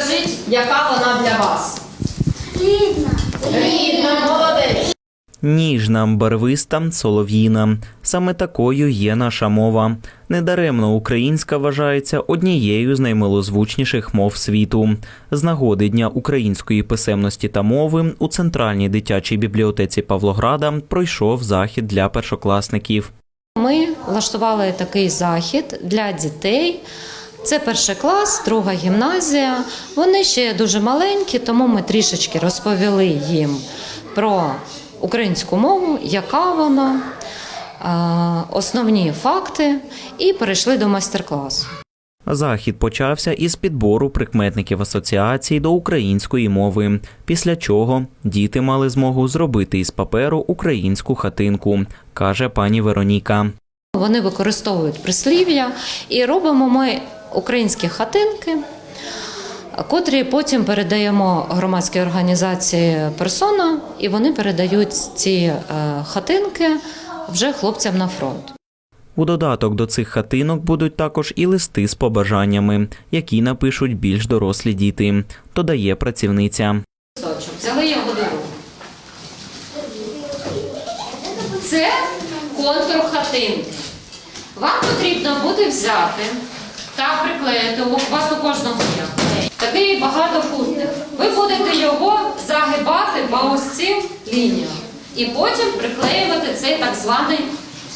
Скажіть, яка вона для вас? Рідна. Рідна, молодець. Ніжна, барвиста, солов'їна. Саме такою є наша мова. Недаремно українська вважається однією з наймилозвучніших мов світу. З нагоди Дня української писемності та мови у центральній дитячій бібліотеці Павлограда пройшов захід для першокласників. Ми влаштували такий захід для дітей. Це перший клас, друга гімназія. Вони ще дуже маленькі, тому ми трішечки розповіли їм про українську мову, яка вона, основні факти, і перейшли до майстер-класу. Захід почався із підбору прикметників асоціації до української мови, після чого діти мали змогу зробити із паперу українську хатинку, каже пані Вероніка. Вони використовують прислів'я і робимо ми українські хатинки, котрі потім передаємо громадській організації персона, і вони передають ці е, хатинки вже хлопцям на фронт. У додаток до цих хатинок будуть також і листи з побажаннями, які напишуть більш дорослі діти, додає працівниця. Взяли його до рук. Це контур хатинки. Вам потрібно буде взяти приклеїти, у вас у кожного є. Такий багатокутник. Ви будете його загибати по ось цим лініям. І потім приклеювати цей так званий,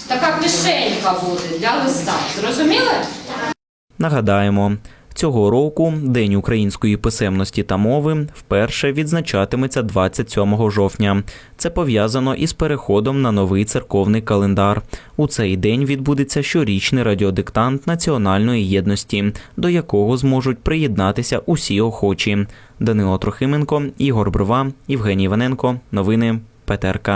така кишенька буде для листа. Зрозуміли? Нагадаємо, цього року День української писемності та мови вперше відзначатиметься 27 жовтня. Це пов'язано із переходом на новий церковний календар. У цей день відбудеться щорічний радіодиктант національної єдності, до якого зможуть приєднатися усі охочі. Данило Трохименко, Ігор Брова, Євгеній Іваненко. Новини ПТРК.